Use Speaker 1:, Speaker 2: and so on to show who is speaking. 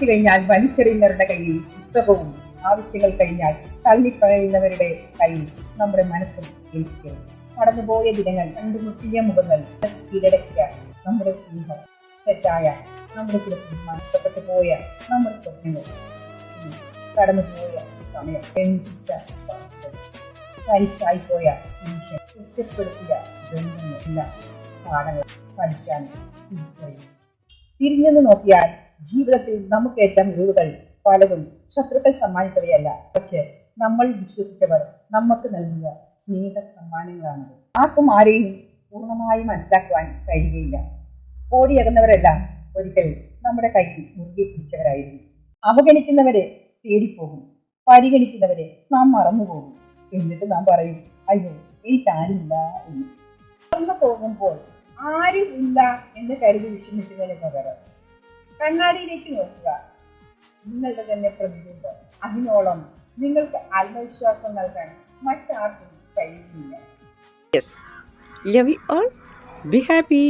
Speaker 1: വായിച്ചു കഴിഞ്ഞാൽ വലിച്ചെറിയുന്നവരുടെ കയ്യിൽ പുസ്തകവും ആവശ്യങ്ങൾ കഴിഞ്ഞാൽ തള്ളിപ്പറയുന്നവരുടെ കയ്യിൽ നമ്മുടെ മനസ്സും ഏൽപ്പിക്കും കടന്നുപോയ ദിനങ്ങൾ രണ്ട് മുട്ടിയ മുഖങ്ങൾ കീഴടക്കിയ നമ്മുടെ സ്നേഹം തെറ്റായ നമ്മുടെ ചില തീരുമാനം നഷ്ടപ്പെട്ടു പോയ നമ്മുടെ സ്വപ്നങ്ങൾ. കടന്നുപോയ സമയം തനിച്ചായിപ്പോയ നിമിഷം കുറ്റപ്പെടുത്തിയ ബന്ധങ്ങൾ എല്ലാം പാഠങ്ങൾ പഠിക്കാൻ തിരിഞ്ഞെന്ന് നോക്കിയാൽ ജീവിതത്തിൽ നമുക്കേറ്റ മിഴിവുകൾ പലതും ശത്രുക്കൾ സമ്മാനിച്ചവയല്ല. പക്ഷേ നമ്മൾ വിശ്വസിച്ചവർ നമുക്ക് നൽകിയ സ്നേഹ സമ്മാനങ്ങളാണ്. ആർക്കും ആരെയും പൂർണമായി മനസ്സിലാക്കുവാൻ കഴിയുകയില്ല. ഓടിയകുന്നവരെല്ലാം ഒരിക്കൽ നമ്മുടെ കയ്യിൽ മുറുകെ പിടിച്ചവരായിരുന്നു. അവഗണിക്കുന്നവരെ തേടിപ്പോകും. പരിഗണിക്കുന്നവരെ നാം മറന്നുപോകും. എന്നിട്ട് നാം പറയും അയ്യോ എനിക്കാരുമില്ല എന്ന്. മറന്നു പോകുമ്പോൾ ആരും ഇല്ല എന്ന് കരുതി വിഷമിക്കുന്നതിന് പകരം കണ്ണാടിയിലേക്ക് നോക്കുക നിങ്ങളുടെ തന്നെ പ്രതിബിംബം അതിനോളം നിങ്ങൾക്ക് ആത്മവിശ്വാസം നൽകാൻ മറ്റാർക്കും കഴിയുന്നില്ല
Speaker 2: Yes. Love you all. Be happy.